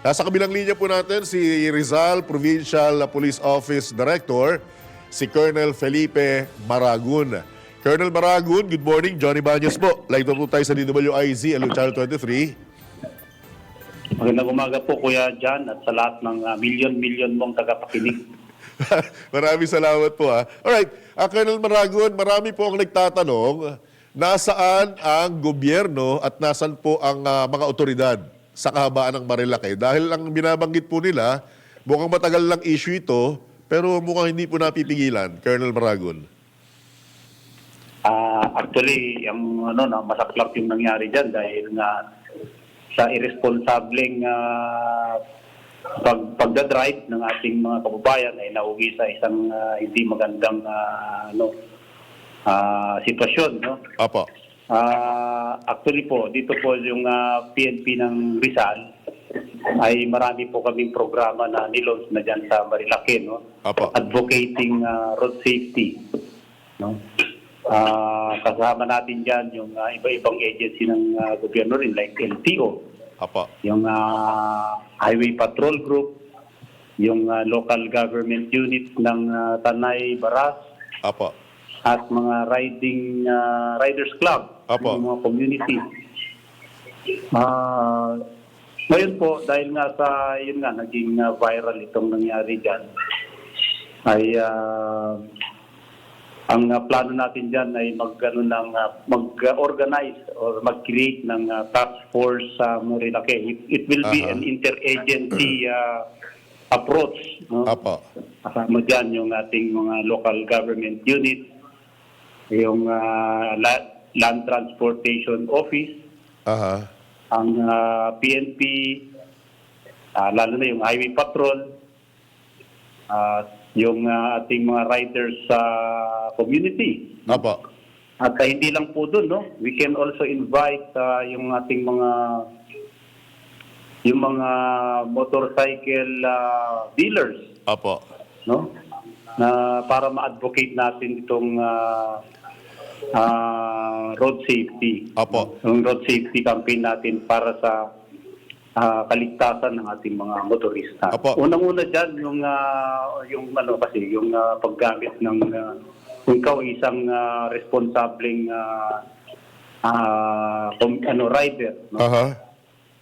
Nasa kabilang linya po natin si Rizal Provincial Police Office Director, si Colonel Felipe Maragun. Colonel Maragun, good morning. Johnny Banyos po. Live na po tayo sa DWIZ, Hello Channel 23. Magandang umaga po Kuya Jan at sa lahat ng ah, milyon-milyon mong tagapakinig. Maraming salamat po ha. Alright, uh, Colonel Maragon, marami po ang nagtatanong, nasaan ang gobyerno at nasan po ang ah, mga otoridad sa kahabaan ng Marilake? Dahil ang binabanggit po nila, mukhang matagal lang issue ito, pero mukhang hindi po napipigilan, Colonel Maragon. Ah, actually, ang ano na masaklap yung nangyari diyan dahil nga sa irresponsableng ah, pag pagda-drive ng ating mga kababayan ay nauwi sa isang ah, hindi magandang ah, ano ah, sitwasyon, no? Apo. Ah, actually po, dito po yung ah, PNP ng Rizal ay marami po kaming programa na nilaunch na dyan sa Marilake, no? Apo. Advocating ah, road safety, no? Ah, kasama natin dyan yung ah, iba-ibang agency ng ah, gobyerno rin like LTO, Apo. yung ah, Highway Patrol Group, yung ah, local government unit ng ah, Tanay Baras, Apo. At mga riding ah, riders club Apo. ng mga community. Ah, ngayon po dahil nga sa yun nga naging ah, viral itong nangyari diyan ay ah, ang ah, plano natin diyan ay mag ano, ng ah, mag-organize or mag-create ng ah, task force sa Marilake. It, it will be Aha. an interagency ah, approach. No? Apo. Kasama dyan yung ating mga local government unit, yung La- Land Transportation Office, Aha. ang ah, PNP, ah, lalo na yung Highway Patrol, at yung ah, ating mga riders sa community. Apo. At ah, hindi lang po doon, no? We can also invite ah, yung ating mga yung mga motorcycle ah, dealers Apo. no? Na para ma-advocate natin itong ah, ah, road safety. Apo. Yung road safety campaign natin para sa ah, kaligtasan ng ating mga motorista. Apo. Unang-una diyan yung ah, yung ano kasi yung ah, paggamit ng kung ikaw isang ah, responsableng ah, com- ano rider, no? Aha.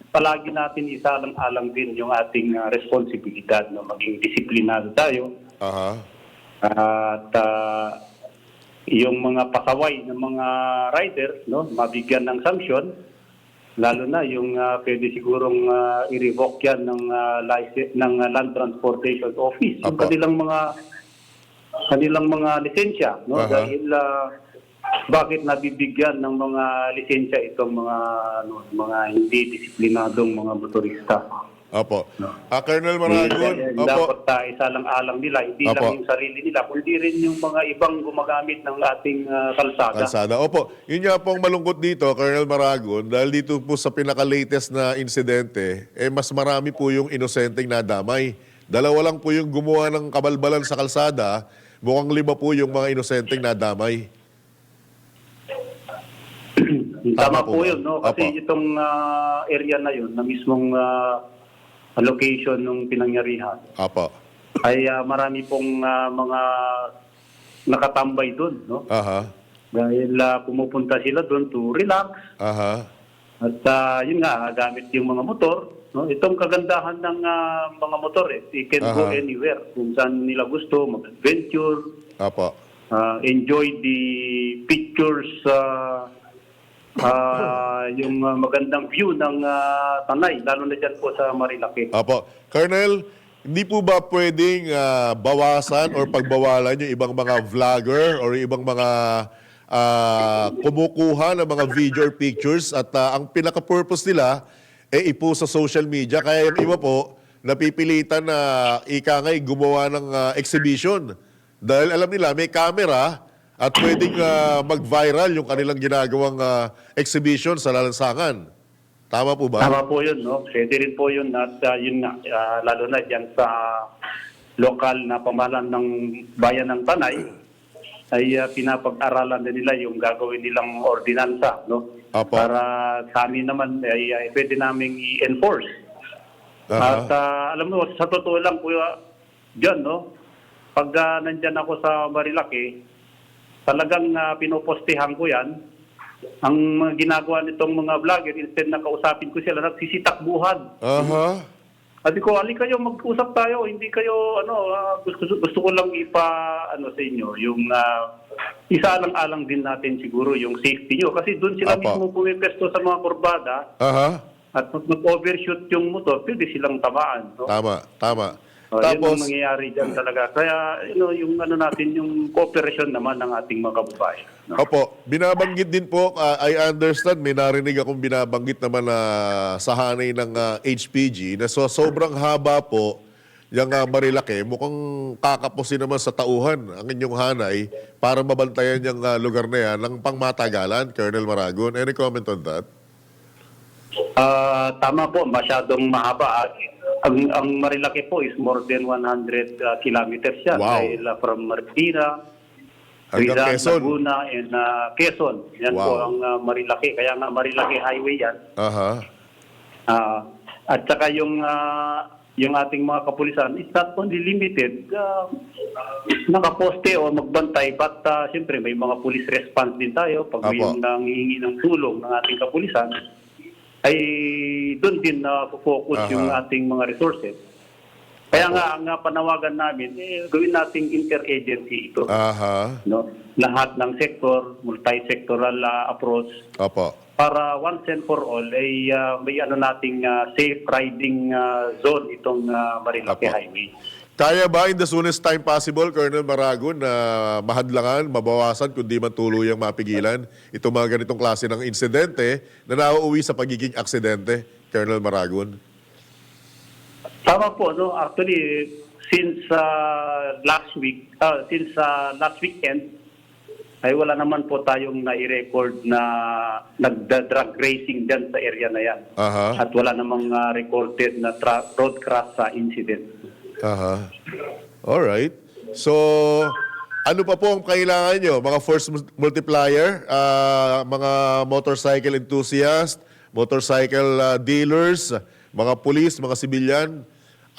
palagi natin isalang-alang din yung ating ah, responsibilidad na maging disiplinado tayo Aha. at ah, yung mga pasaway ng mga rider no mabigyan ng sanction lalo na yung ah, pwede sigurong ah, i-revoke yan ng ah, license ng Land Transportation Office yung kanilang mga kanilang mga lisensya no Aha. dahil ah, bakit nabibigyan ng mga lisensya itong mga ano, mga hindi disiplinadong mga motorista Apo. Ah, Colonel Maragon. eh, Apo. dapat uh, isalang-alang nila, hindi Opo. lang yung sarili nila, kundi rin yung mga ibang gumagamit ng ating ah, kalsada. Kalsada. Opo, yun nga po ang malungkot dito, Colonel Maragon, dahil dito po sa pinaka-latest na insidente, eh mas marami po yung inosenteng nadamay. Dalawa lang po yung gumawa ng kabalbalan sa kalsada, mukhang lima po yung mga inosenteng nadamay. Tama Tama po po yun, no? Kasi Opo. itong ah, area na yun, na mismong ah, location ng pinangyarihan, Apo. ay ah, marami pong ah, mga nakatambay doon, no? Aha. Dahil ah, pumupunta sila doon to relax, Aha. At ah, yun nga, gamit yung mga motor. No? Itong kagandahan ng ah, mga motor, eh, they can go Aha. anywhere. Kung saan nila gusto, mag-adventure, Apo. ah, enjoy the pictures, ah, ah, yung ah, magandang view ng ah, Tanay, lalo na dyan po sa Marilake. Apo. Colonel, hindi po ba pwedeng ah, bawasan or pagbawalan yung ibang mga vlogger or ibang mga ah, kumukuha ng mga video or pictures at ah, ang pinaka-purpose nila eh ipo sa social media. Kaya yung iba po, napipilitan na ika nga'y gumawa ng ah, exhibition. Dahil alam nila, may camera at pwedeng ah, mag-viral yung kanilang ginagawang ah, exhibition sa lalansangan. Tama po ba? Tama po yun, no? Pwede rin po yun at ah, yun nga, ah, lalo na dyan sa lokal na pamahalaan ng bayan ng Tanay, ay ah, pinapag-aralan din nila yung gagawin nilang ordinansa, no? Apo. Para sa amin naman ay, ay pwede naming i-enforce Aha. At ah, alam mo, sa totoo lang, Kuya John, no? Pag ah, nandyan ako sa Marilaki, talagang uh, pinopostehan ko yan. Ang mga ginagawa nitong mga vlogger, instead na kausapin ko sila, nagsisitakbuhan. Aha. Sabi ko, ali kayo, mag-usap tayo. Hindi kayo, ano, ah, gusto, gusto ko lang ipa, ano sa inyo, yung uh, isa-alang-alang din natin siguro yung safety nyo. Kasi doon sila Apa. mismo pumipesto sa mga kurbada Aha. at pag mag-overshoot yung motor, pwede silang tamaan. No? Tama, tama. Oh, yun Tapos, ang mangyayari dyan talaga. Kaya, you know, yung ano natin, yung cooperation naman ng ating mga kababayan. No? Opo, binabanggit din po, uh, I understand, may narinig akong binabanggit naman na sa hanay ng uh, HPG na so, sobrang haba po yung uh, Marilaki, mukhang kakapusin naman sa tauhan ang inyong hanay para mabantayan yung uh, lugar na yan ng pangmatagalan, Colonel Maragon. Any comment on that? Ah, tama po, masyadong mahaba. Ang, ang Marilaki po is more than 100 uh, kilometers yan. Wow. Dahil uh, from Marikina, Hanggang Rizal, Quezon. Laguna, and uh, Quezon. Yan Wow. po ang uh, Marilaki. Kaya nga Marilaki Highway yan. Aha. Ah, at saka yung ah, yung ating mga kapulisan is not only limited uh, nakaposte o magbantay but uh, siyempre may mga police response din tayo pag may nangihingi ng tulong ng ating kapulisan ay doon din na focus Aha. yung ating mga resources. Kaya nga ang uh, panawagan namin eh, gawin nating interagency ito. Aha. no? Lahat ng sector, multi-sectoral uh, approach Opo. Para once and for all ay ah, may ano nating ah, safe riding ah, zone itong uh, Marilaki Apo. Highway. Kaya ba in the soonest time possible, Colonel Maragon, na mahadlangan, mabawasan, kundi man tuluyang mapigilan itong mga ganitong klase ng insidente na nauuwi sa pagiging aksidente, Colonel Maragon? Tama po, no? Actually, since ah, last week, ah, since ah, last weekend, ay wala naman po tayong nai-record na nagda-drug racing dyan sa area na yan. Aha. At wala namang ah, recorded na tra- road crash sa incident. Aha. All right. So, ano pa po ang kailangan nyo? Mga force mul- multiplier, ah, mga motorcycle enthusiast, motorcycle ah, dealers, mga police, mga civilian.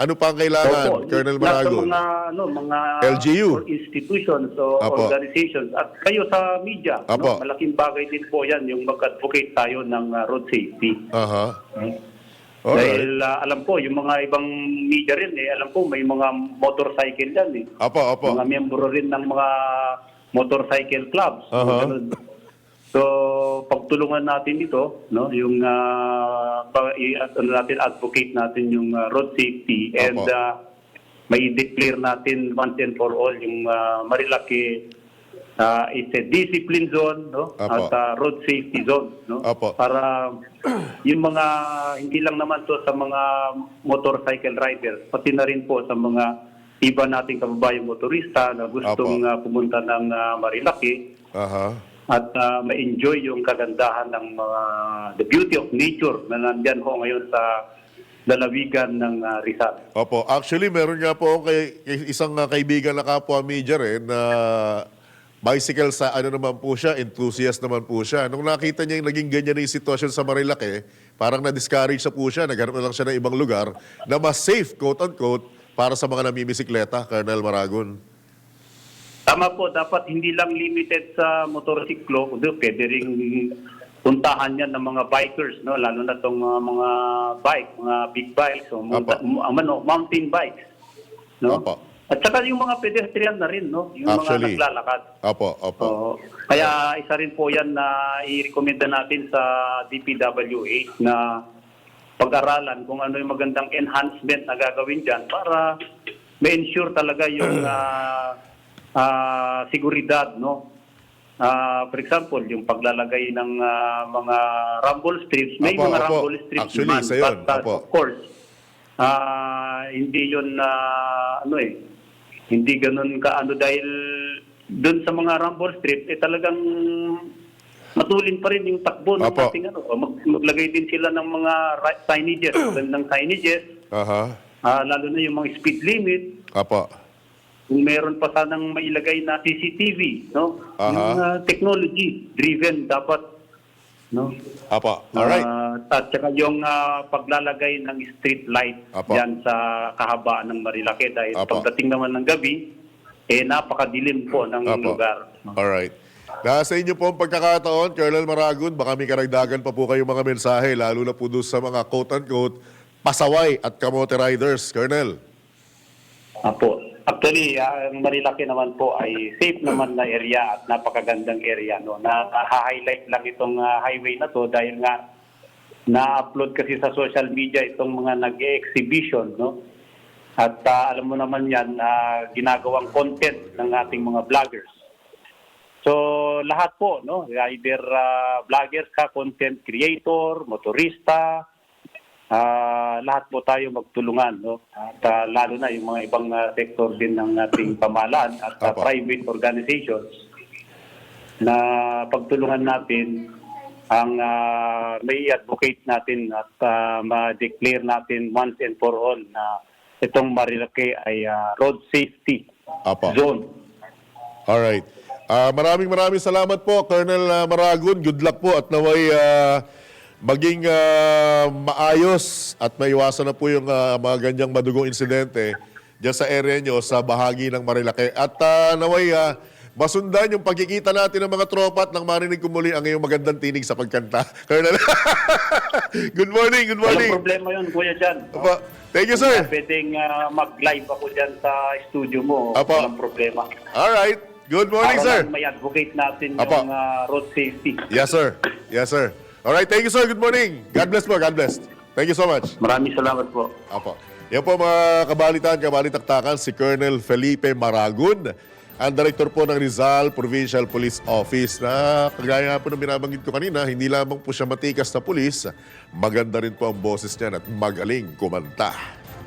Ano pa ang kailangan, Opo, Colonel Maragon? mga, ano, mga LGU. or institutions o Apo. organizations. At kayo sa media, Apo. no, malaking bagay din po yan yung mag-advocate tayo ng uh, road safety. Aha. All right. Dahil uh, alam ko, yung mga ibang media rin, eh, alam ko may mga motorcycle yan. Eh. Apo, apo. Mga miyembro rin ng mga motorcycle clubs. Aha. Ganun. So, pagtulungan natin ito, no, yung uh, pa- natin advocate natin yung uh, road safety and Opo. uh, may declare natin once and for all yung uh, Marilaki uh, is a discipline zone no Opo. at uh, road safety zone no Opo. para yung mga hindi lang naman to sa mga motorcycle riders pati na rin po sa mga iba nating kababayang motorista na gustong Opo. uh, pumunta ng uh, Marilaki Aha. At uh, ma-enjoy yung kagandahan ng mga the beauty of nature na nandyan ho ngayon sa lalawigan ng uh, Rizal. Opo. Actually, meron nga po kay, kay- isang uh, kaibigan na kapwa media rin na bicycle sa ano naman po siya, enthusiast naman po siya. Nung nakita niya yung naging ganyan na yung sitwasyon sa Marilaki, parang na-discourage na po siya, naghanap na lang siya ng ibang lugar na mas safe, quote-unquote, para sa mga namimisikleta, Colonel Maragon. Tama po, dapat hindi lang limited sa motorsiklo, kundi pwede ring puntahan yan ng mga bikers, no? lalo na itong mga, mga bike, mga big bikes, o Apo. mo- ano, mountain bikes. No? Apo. At saka yung mga pedestrian na rin, no? yung Actually. mga naglalakad. Opo, opo. Oo. kaya isa rin po yan na i-recommenda natin sa DPWH na pag-aralan kung ano yung magandang enhancement na gagawin dyan para ma-ensure talaga yung ah, ah, seguridad, no? Ah, for example, yung paglalagay ng ah, mga rumble strips, may Apo, mga apo. rumble strips Actually, isa yun. But Apo. of course, ah, hindi yun na ano eh, hindi ganun ka ano dahil doon sa mga rumble strip eh talagang matulin pa rin yung takbo ng Apo. ating ano. Mag, maglagay din sila ng mga signages, ng signages, Aha. ah, lalo na yung mga speed limit. Opo. Kung meron pa sanang mailagay na CCTV, no? Aha. Yung ah, technology driven dapat no? Opo. Alright. Ah, Ah, at saka yung ah, paglalagay ng street light Apo. yan sa kahabaan ng Marilake dahil Apo. pagdating naman ng gabi, eh napakadilim po ng Apo. lugar. Alright. Nasa inyo po ang pagkakataon, Colonel Maragon, baka may karagdagan pa po kayong mga mensahe, lalo na po doon sa mga quote-unquote pasaway at kamote riders, Colonel. Apo. Actually, ang Marilake naman po ay safe naman na area at napakagandang area. No? Na-highlight lang itong ah, highway na to dahil nga na-upload kasi sa social media itong mga nag-exhibition. No? At ah, alam mo naman yan, na ginagawang content ng ating mga vloggers. So lahat po, no? either ah, vloggers ka, content creator, motorista, Ah, lahat po tayo magtulungan no at ah, lalo na yung mga ibang ah, sektor din ng ating pamahalaan at Apo. private organizations na pagtulungan natin ang ah, may advocate natin at ah, ma-declare natin once and for all na itong Marilake ay ah, road safety Apo. zone. Alright. Ah, maraming maraming salamat po, Colonel ah, Maragon. Good luck po at naway ah, maging ah, maayos at maiwasan na po yung ah, mga ganyang madugong insidente dyan sa area nyo sa bahagi ng Marilake. At ah, naway ah, masundan yung pagkikita natin ng mga tropa at nang marinig ko muli ang iyong magandang tinig sa pagkanta. Good morning, good Walang morning. problema yun, Kuya Jan. Apo. Thank you, sir. Pwedeng ah, mag-live ako dyan sa studio mo. Apo. Walang problema. Alright. Good morning, Para sir. lang may advocate natin Apo. yung ah, road safety. Yes, sir. Yes, sir. All right, thank you, sir. Good morning. God bless po. God bless. Thank you so much. Maraming salamat po. Apo. Yan po mga kabalitan, kabalitaktakan, si Colonel Felipe Maragun, ang director po ng Rizal Provincial Police Office na kagaya nga po ng binabanggit ko kanina, hindi lamang po siya matikas na pulis, maganda rin po ang boses niya at magaling kumanta.